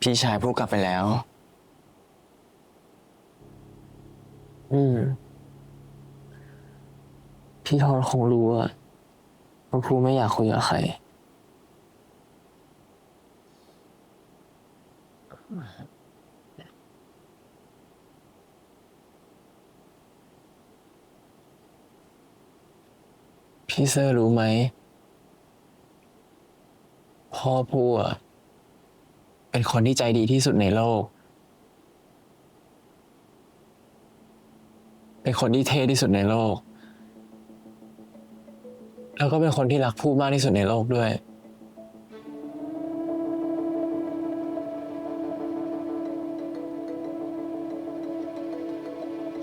พี่ชายพูดกลับไปแล้ว อืม พี่ทอนคงรู้อะว่าพูไม่อยากคุยกับใคร พี่เซอร์รู้ไหม พ่อพูอะ เป็นคนที่ใจดีที่สุดในโลก เป็นคนที่เท่ที่สุดในโลก แล้วก็เป็นคนที่รักผู้มากที่สุดในโลกด้วย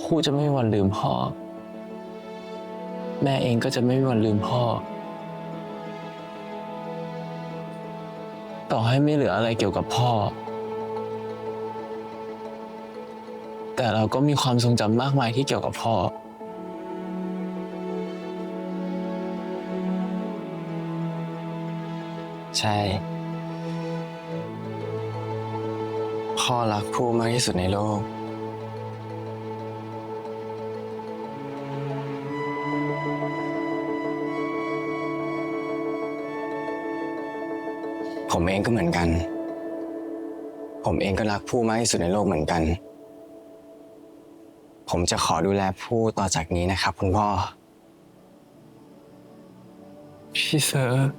ผู้จะไม่มีวันลืมพ่อ แม่เองก็จะไม่มีวันลืมพ่อ ต่อให้ไม่เหลืออะไรเกี่ยวกับพ่อ แต่เราก็มีความทรงจำมากมายที่เกี่ยวกับพ่อ ใช่ พ่อรักผู้มากที่สุดในโลก ผมเองก็เหมือนกัน ผมเองก็รักผู้มากที่สุดในโลกเหมือนกัน ผมจะขอดูแลผู้ต่อจากนี้นะครับ คุณพ่อ พี่เซอร์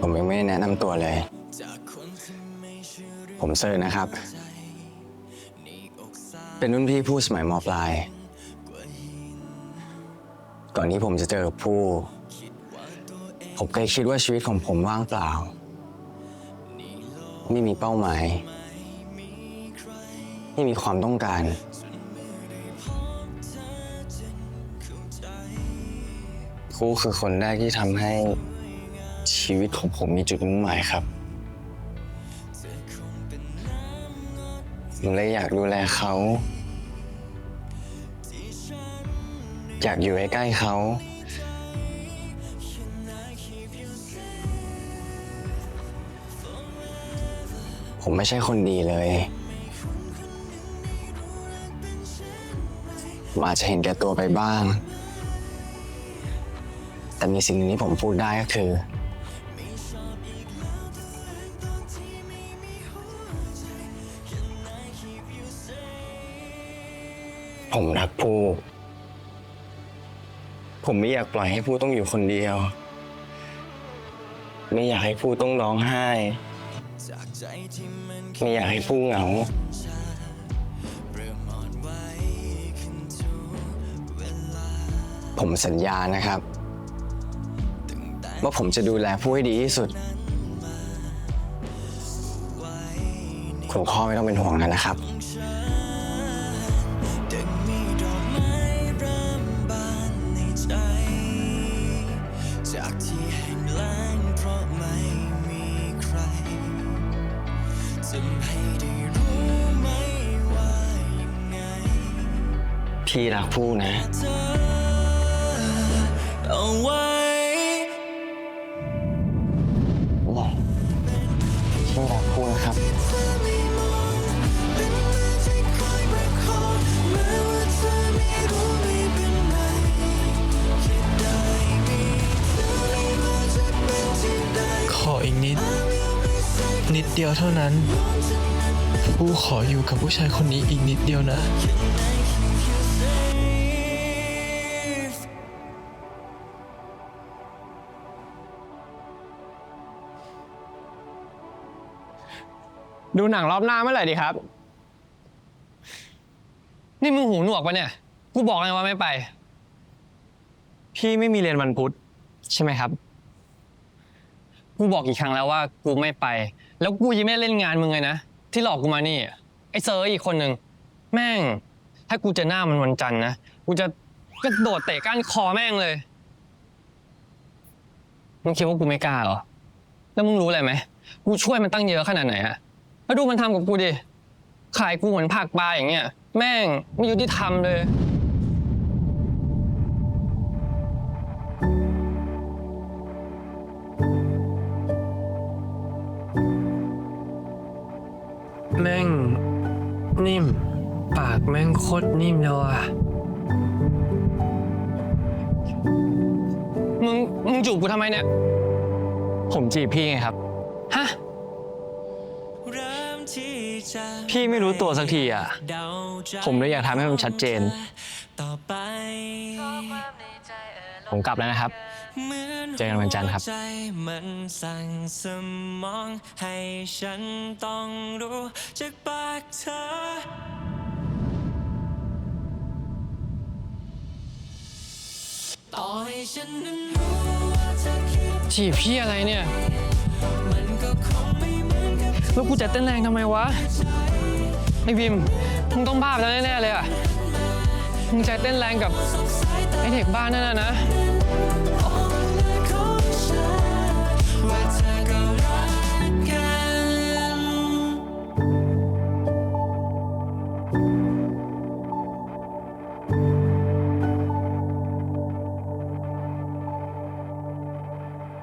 ผมยังไม่ได้แนะนำตัวเลย ผมเซอร์นะครับ เป็นรุ่นพี่ผู้สมัยมปลาย ก่อนที่ผมจะเจอผู้ ผมเคยคิดว่าชีวิตของผมว่างเปล่า ไม่มีเป้าหมาย ไม่มีความต้องการผู้คือคนแรกที่ทำให้ชีวิตของผมมีจุดมุ่งหมายครับ ผมเลยอยากดูแลเขา อยากอยู่ใกล้ๆเขา ผมไม่ใช่คนดีเลยผมอาจจะเห็นแก่ตัวไปบ้าง แต่มีสิ่งหนึ่งที่ผมพูดได้ก็คือ ผมรักผู้ ผมไม่อยากปล่อยให้ผู้ต้องอยู่คนเดียว ไม่อยากให้ผู้ต้องร้องไห้ ไม่อยากให้ผู้เหงา ผมสัญญานะครับ ว่าผมจะดูแลผู้ให้ดีที่สุด คุณพ่อไม่ต้องเป็นห่วงนะครับ พี่รักผู้นะ เอาไว้พี่รักผู้นะครับ ขออีกนิด นิดเดียวเท่านั้น ผู้ขออยู่กับผู้ชายคนนี้อีกนิดเดียวนะ ดูหนังรอบหน้าเมื่อไหร่ดีครับ นี่มึงหูหนวกปะเนี่ย กูบอกไงว่าไม่ไป พี่ไม่มีเรียนวันพุธใช่ไหมครับ กูบอกกี่ครั้งแล้วว่า กูไม่ไป แล้วกูยังไม่เล่นงานมึงเลยนะ ที่หลอกกูมานี่ ไอ้เซอร์อีกคนหนึ่ง แม่ง ถ้ากูจะหน้ามันวันจันทร์นะ กูจะกระโดดเตะก้านคอแม่งเลย มึงคิดว่ากูไม่กล้าเหรอ แล้วมึงรู้อะไรไหม กูช่วยมันตั้งเยอะขนาดไหนอะ แล้วดูมันทำกับกูดิ ขายกูเหมือนผักปลาอย่างเงี้ย แม่งไม่ยุติธรรมเลย แม่งนิ่ม ปากแม่งโคตรนิ่มเลยว่ะ มึง มึงจูบกูทำไมเนี่ย ผมจีบพี่ไงครับ ฮะ พี่ไม่รู้ตัวสักทีอะ ผมเลยอยากทำให้มันชัดเจนต่อไปผมกลับแล้วนะครับ เจอกันวันจันทร์ครับ ใจมันสั่งสมอง ให้ฉันต้องรู้จากปากเธอ ต่อให้ฉันนั้นรู้ว่าเธอคิดจีบพี่อะไรเนี่ย มันก็คง แล้วกูจะเต้นแรงทำไมวะ ไอ้พิมมึงต้องบ้าไปแล้วแน่ๆเลยอะ มึงจเต้นแรงกับไอ้เด็กบ้านนั่นน่ะนะ